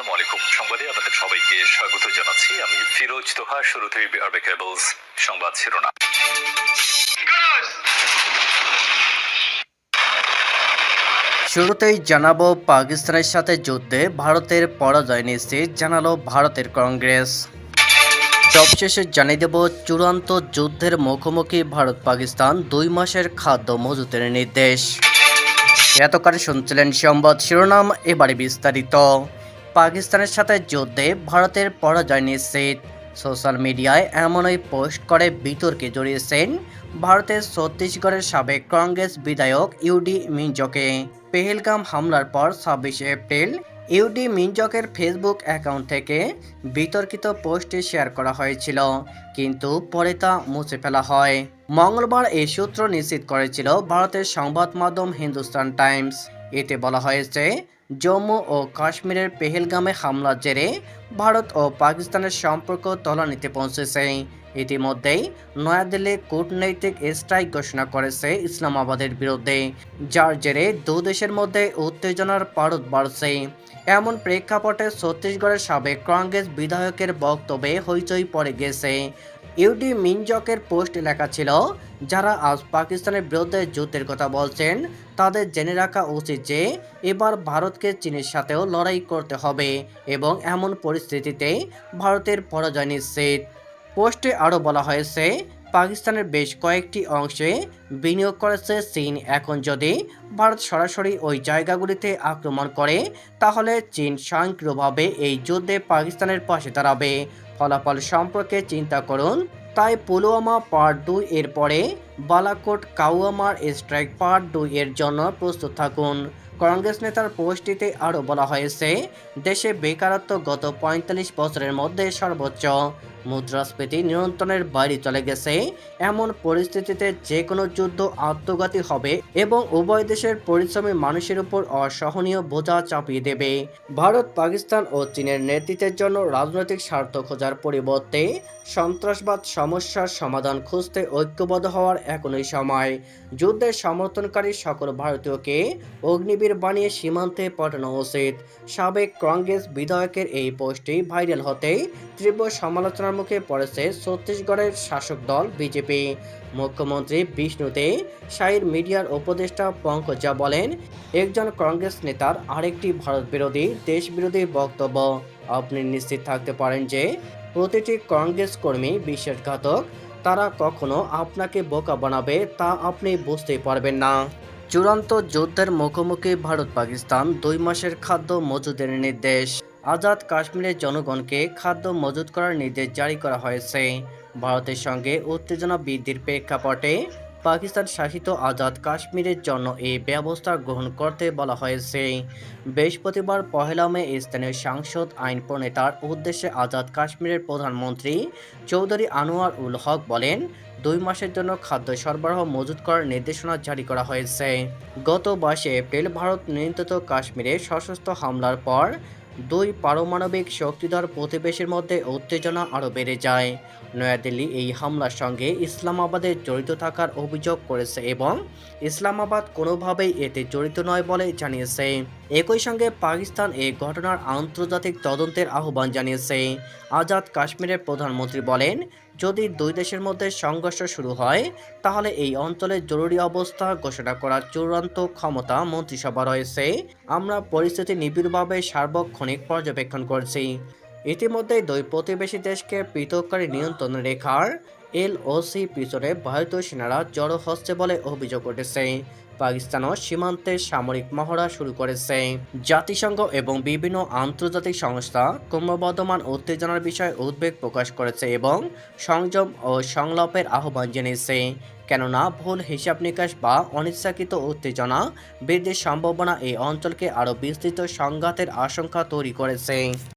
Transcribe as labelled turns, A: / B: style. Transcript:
A: আসসালামু আলাইকুম সংবাদে আপনাদের সবাইকে স্বাগত জানাচ্ছি। আমি ফিরোজ তোহা শুরুতেই আরবে কেবলস সংবাদ শিরোনাম।
B: শুরুতেই জানাব পাকিস্তানের সাথে যুদ্ধে ভারতের পরাজয় নিশ্চিত, জানালো ভারতের কংগ্রেস। সবশেষে জানিয়ে দেব, চূড়ান্ত যুদ্ধের মুখোমুখি ভারত পাকিস্তান দুই মাসের খাদ্য মজুতের নির্দেশ। এতকাল শুনছিলেন সংবাদ শিরোনাম, এবারে বিস্তারিত। পাকিস্তানের সাথে যুদ্ধে ভারতের পরাজয় নিশ্চিত। সোশ্যাল মিডিয়ায় এমনই পোস্ট করে বিতর্কে জড়িয়েছেন ভারতের ছত্তিশগড়ের সাবেক কংগ্রেস বিধায়ক ইউডি মিঞ্জকে পেহেলগাম হামলার পর ছাব্বিশে এপ্রিল ইউডি মিঞ্জকের ফেসবুক অ্যাকাউন্ট থেকে বিতর্কিত পোস্টটি শেয়ার করা হয়েছিল, কিন্তু পরে তা মুছে ফেলা হয়। মঙ্গলবার এই সূত্র নিশ্চিত করেছিল ভারতের সংবাদ মাধ্যম হিন্দুস্তান টাইমস। এতে বলা হয়েছে জম্মু ও কাশ্মীরের পেহেলগামে হামলার জেরে ভারত ও পাকিস্তানের সম্পর্ক তলানিতে পৌঁছেছে। ইতিমধ্যেই নয়াদিল্লি কূটনৈতিক স্ট্রাইক ঘোষণা করেছে ইসলামাবাদের বিরুদ্ধে, যার জেরে দু দেশের মধ্যে উত্তেজনার পারদ বাড়ছে। এমন প্রেক্ষাপটে ছত্তিশগড়ের সাবেক কংগ্রেস বিধায়কের বক্তব্যে হইচই পড়ে গেছে। ইউডি মিনজকের পোস্ট লেখা ছিল, যারা আজ পাকিস্তানের বিরুদ্ধে যুদ্ধের কথা বলছেন, তাদের জেনে রাখা উচিত যে, এবার ভারতকে চীনের সাথেও লড়াই করতে হবে এবং এমন পরিস্থিতিতে ভারতের পরাজয় নিশ্চিত। পোস্টে আরও বলা হয়েছে পাকিস্তানের বেশ কয়েকটি অংশে বিনিয়োগ করেছে চীন। এখন যদি ভারত সরাসরি ওই জায়গাগুলিতে আক্রমণ করে, তাহলে চীন স্বয়ংক্রিয়ভাবে এই যুদ্ধে পাকিস্তানের পাশে দাঁড়াবে। ফলাফল সম্পর্কে চিন্তা করুন। তাই পুলওয়ামা পার্ট দুই এর পরে বালাকোট কাউয়ামার স্ট্রাইক পার্ট দুই এর জন্য প্রস্তুত থাকুন। কংগ্রেস নেতার পোস্টটিতে আরও বলা হয়েছে, দেশে বেকারত্ব গত পঁয়তাল্লিশ বছরের মধ্যে সর্বোচ্চ। মুদ্রাস্ফীতি নিয়ন্ত্রণের বাইরে চলে গেছে। এমন পরিস্থিতিতে যে কোনো যুদ্ধ আত্মঘাতী হবে এবং উভয় দেশের পরিশ্রমী মানুষের উপর অসহনীয় বোঝা চাপিয়ে দেবে। ভারত, পাকিস্তান ও চীনের নেতৃত্বের জন্য রাজনৈতিক স্বার্থ খোঁজার পরিবর্তে সন্ত্রাসবাদ সমস্যার সমাধান খুঁজতে ঐক্যবদ্ধ হওয়ার এখনই সময়। যুদ্ধের সমর্থনকারী সকল ভারতীয়কে অগ্নিবীর বানিয়ে সীমান্তে পাঠানো উচিত। সাবেক কংগ্রেস বিধায়কের এই পোস্টটি ভাইরাল হতেই তীব্র সমালোচনার মুখে পড়েছে ছত্তিশগড়ের শাসক দল বিজেপি। মুখ্যমন্ত্রী বিষ্ণুতে শাহীর মিডিয়ার উপদেষ্টা পঙ্কজা বলেন, একজন কংগ্রেস নেতার আরেকটি ভারত বিরোধী দেশ বিরোধী বক্তব্য। আপনি নিশ্চিত থাকতে পারেন যে, প্রতিটি কংগ্রেস কর্মী, বিশ্বাসঘাতক তারা কখনো আপনাকে বোকা বানাবে তা আপনি বুঝতে পারবেন না। চূড়ান্ত যুদ্ধের মুখোমুখি ভারত পাকিস্তান দুই মাসের খাদ্য মজুদের নির্দেশ। আজাদ কাশ্মীরের জনগণকে খাদ্য মজুত করার নির্দেশ জারি করা হয়েছে। ভারতের সঙ্গে উত্তেজনা বৃদ্ধির প্রেক্ষাপটে পাকিস্তান শাসিত আজাদ কাশ্মীরের জন্য এই ব্যবস্থা গ্রহণ করতে বলা হয়েছে। বৃহস্পতিবার পহেলা মে স্থানীয় সাংসদ, আইন প্রণেতার উদ্দেশ্যে আজাদ কাশ্মীরের প্রধানমন্ত্রী চৌধুরী আনোয়ার উল হক বলেন, দুই মাসের জন্য খাদ্য সরবরাহ মজুত করার নির্দেশনা জারি করা হয়েছে। গত বাইশে এপ্রিল ভারত নিয়ন্ত্রিত কাশ্মীরে সশস্ত্র হামলার পর দুই পারমাণবিক শক্তিধর প্রতিবেশীর মধ্যে উত্তেজনা আরও বেড়ে যায়। নয়াদিল্লি এই হামলার সঙ্গে ইসলামাবাদের জড়িত থাকার অভিযোগ করেছে এবং ইসলামাবাদ কোনোভাবেই এতে জড়িত নয় বলে জানিয়েছে। একই সঙ্গে পাকিস্তান এই ঘটনার আন্তর্জাতিক তদন্তের আহ্বান জানিয়েছে। আজাদ কাশ্মীরের প্রধানমন্ত্রী বলেন যদি দুই দেশের মধ্যে সংঘর্ষ শুরু হয়, তাহলে এই অঞ্চলে জরুরি অবস্থা ঘোষণা করার চূড়ান্ত ক্ষমতা মন্ত্রিসভা রয়েছে। আমরা পরিস্থিতি নিবিড়ভাবে সার্বক্ষণিক পর্যবেক্ষণ করছি। ইতিমধ্যে দুই প্রতিবেশী দেশকে পৃথককারী নিয়ন্ত্রণ রেখার এলওসি পিছনে ভারতীয় সেনারা জড়ো হচ্ছে বলে অভিযোগ উঠেছে। পাকিস্তানও সীমান্তে সামরিক মহড়া শুরু করেছে। জাতিসংঘ এবং বিভিন্ন আন্তর্জাতিক সংস্থা ক্রমবর্ধমান উত্তেজনার বিষয়ে উদ্বেগ প্রকাশ করেছে এবং সংযম ও সংলাপের আহ্বান জানিয়েছে। কেননা, ভুল হিসাব নিকাশ বা অনিচ্ছাকৃত উত্তেজনা বৃদ্ধির সম্ভাবনা এই অঞ্চলকে আরও বিস্তৃত সংঘাতের আশঙ্কা তৈরি করেছে।